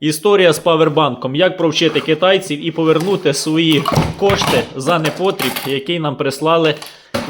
Історія з павербанком. Як провчити китайців і повернути свої кошти за непотріб, який нам прислали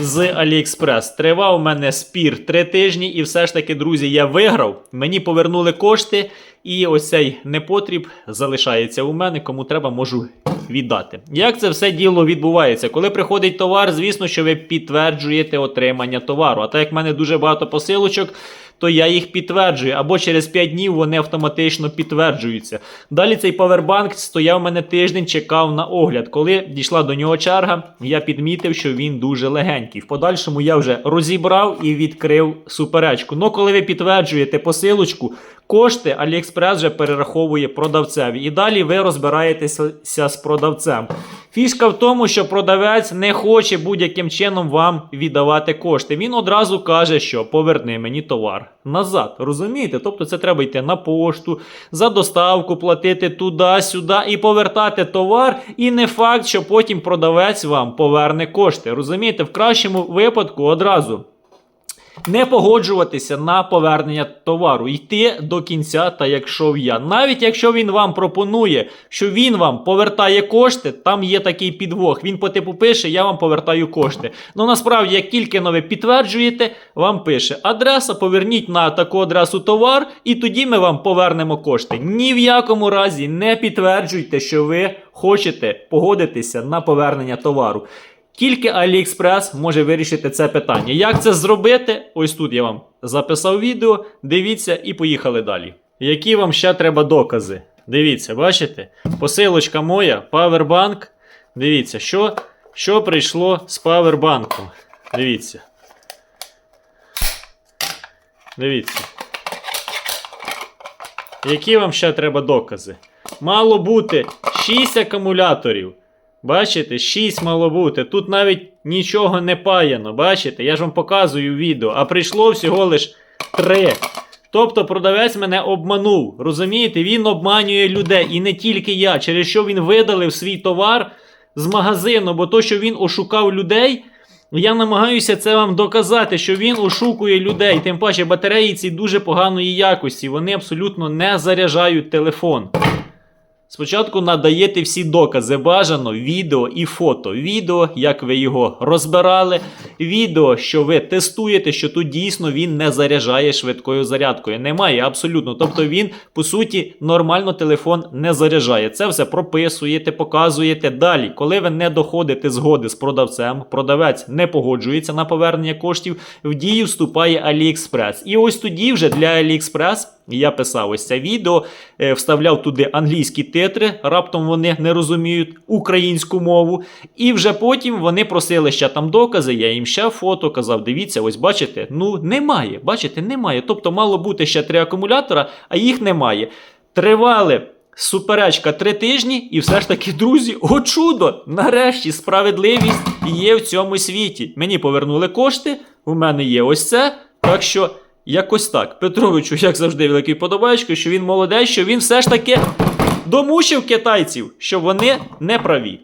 з AliExpress. Тривав у мене спір три тижні, і все ж таки, друзі, я виграв. Мені повернули кошти, і ось цей непотріб залишається у мене. Кому треба, можу віддати. Як це все діло відбувається? Коли приходить товар, звісно, що ви підтверджуєте отримання товару. А так як в мене дуже багато посилочок, то я їх підтверджую, або через 5 днів вони автоматично підтверджуються. Далі цей павербанк стояв у мене тиждень, чекав на огляд. Коли дійшла до нього черга, я підмітив, що він дуже легенький. В подальшому я вже розібрав і відкрив суперечку. Ну, коли ви підтверджуєте посилочку, кошти AliExpress вже перераховує продавцеві. І далі ви розбираєтеся з продавцем. Фішка в тому, що продавець не хоче будь-яким чином вам віддавати кошти. Він одразу каже, що поверни мені товар назад. Розумієте? Тобто це треба йти на пошту, за доставку платити туди-сюди і повертати товар. І не факт, що потім продавець вам поверне кошти. Розумієте, в кращому випадку одразу. Не погоджуватися на повернення товару, йти до кінця, та як йшов я. Навіть якщо він вам пропонує, що він вам повертає кошти, там є такий підвох. Він по типу пише, я вам повертаю кошти. Ну насправді, як тільки ви підтверджуєте, вам пише адреса, поверніть на таку адресу товар, і тоді ми вам повернемо кошти. Ні в якому разі не підтверджуйте, що ви хочете погодитися на повернення товару. Тільки AliExpress може вирішити це питання. Як це зробити? Ось тут я вам записав відео. Дивіться і поїхали далі. Які вам ще треба докази? Дивіться, бачите? Посилочка моя, павербанк. Дивіться, що, що прийшло з павербанком. Дивіться. Дивіться. Які вам ще треба докази? Мало бути 6 акумуляторів. Бачите, 6 мало бути. Тут навіть нічого не паяно. Бачите? Я ж вам показую відео, а прийшло всього лиш 3. Тобто продавець мене обманув. Розумієте, він обманює людей. І не тільки я, через що він видалив свій товар з магазину, бо то, що він ошукав людей. Я намагаюся це вам доказати, що він ошукує людей. Тим паче батареї ці дуже поганої якості. Вони абсолютно не заряджають телефон. Спочатку надаєте всі докази, бажано відео і фото. Відео, як ви його розбирали, відео, що ви тестуєте, що тут дійсно він не заряджає швидкою зарядкою. Немає абсолютно. Тобто він, по суті, нормально телефон не заряджає. Це все прописуєте, показуєте. Далі, коли ви не доходите згоди з продавцем, продавець не погоджується на повернення коштів, в дію вступає AliExpress. І ось тоді вже для AliExpress я писав ось це відео, е, вставляв туди англійські титри, раптом вони не розуміють українську мову. І вже потім вони просили ще там докази, я їм ще фото казав. Дивіться, ось бачите, ну немає. Бачите, немає. Тобто мало бути ще три акумулятора, а їх немає. Тривали. Суперечка три тижні, і все ж таки, друзі, о чудо! Нарешті справедливість є в цьому світі. Мені повернули кошти, у мене є ось це. Так що якось так. Петровичу, як завжди, великий подобаєчко, що він молодець, що він все ж таки домучив китайців, що вони не праві.